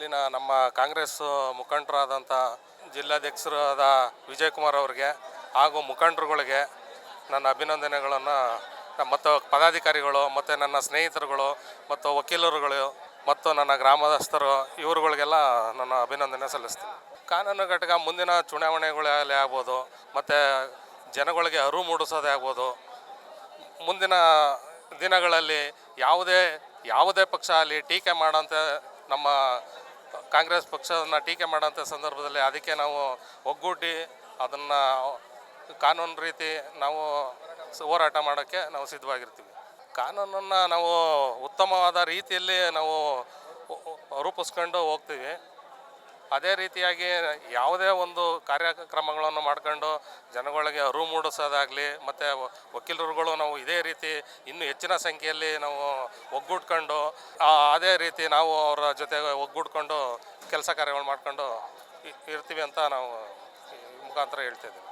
ಇಲ್ಲಿನ ನಮ್ಮ ಕಾಂಗ್ರೆಸ್ ಮುಖಂಡರಾದಂಥ ಜಿಲ್ಲಾಧ್ಯಕ್ಷರಾದ ವಿಜಯ್ ಕುಮಾರ್ ಅವರಿಗೆ ಹಾಗೂ ಮುಖಂಡರುಗಳಿಗೆ ನನ್ನ ಅಭಿನಂದನೆಗಳನ್ನು. ಮತ್ತು ಪದಾಧಿಕಾರಿಗಳು ಮತ್ತು ನನ್ನ ಸ್ನೇಹಿತರುಗಳು ಮತ್ತು ವಕೀಲರುಗಳು ಮತ್ತು ನನ್ನ ಗ್ರಾಮಸ್ಥರು ಇವರುಗಳಿಗೆಲ್ಲ ನನ್ನ ಅಭಿನಂದನೆ ಸಲ್ಲಿಸ್ತೀನಿ. ಕಾನೂನು ಘಟಕ ಮುಂದಿನ ಚುನಾವಣೆಗಳೇ ಆಗ್ಬೋದು ಮತ್ತು ಜನಗಳಿಗೆ ಅರಿವು ಮೂಡಿಸೋದೇ ಆಗ್ಬೋದು. ಮುಂದಿನ ದಿನಗಳಲ್ಲಿ ಯಾವುದೇ ಯಾವುದೇ ಪಕ್ಷ ಅಲ್ಲಿ ಟೀಕೆ ಮಾಡೋಂಥ ನಮ್ಮ ಕಾಂಗ್ರೆಸ್ ಪಕ್ಷವನ್ನು ಟೀಕೆ ಮಾಡೋಂಥ ಸಂದರ್ಭದಲ್ಲಿ ಅದಕ್ಕೆ ನಾವು ಒಗ್ಗೂಡಿ ಅದನ್ನು ಕಾನೂನು ರೀತಿ ನಾವು ಹೋರಾಟ ಮಾಡೋಕ್ಕೆ ನಾವು ಸಿದ್ಧವಾಗಿರ್ತೀವಿ. ಕಾನೂನನ್ನು ನಾವು ಉತ್ತಮವಾದ ರೀತಿಯಲ್ಲಿ ನಾವು ರೂಪಿಸ್ಕೊಂಡು ಹೋಗ್ತೀವಿ. ಅದೇ ರೀತಿಯಾಗಿ ಯಾವುದೇ ಒಂದು ಕಾರ್ಯಕ್ರಮಗಳನ್ನು ಮಾಡ್ಕೊಂಡು ಜನಗಳಿಗೆ ಅರಿವು ಮೂಡಿಸೋದಾಗಲಿ ಮತ್ತು ವಕೀಲರುಗಳು ನಾವು ಇದೇ ರೀತಿ ಇನ್ನೂ ಹೆಚ್ಚಿನ ಸಂಖ್ಯೆಯಲ್ಲಿ ನಾವು ಒಗ್ಗೂಡ್ಕೊಂಡು ಅದೇ ರೀತಿ ನಾವು ಅವರ ಜೊತೆ ಒಗ್ಗೂಡ್ಕೊಂಡು ಕೆಲಸ ಕಾರ್ಯಗಳು ಮಾಡ್ಕೊಂಡು ಇರ್ತೀವಿ ಅಂತ ನಾವು ಮುಖಾಂತರ ಹೇಳ್ತಿದ್ದೀವಿ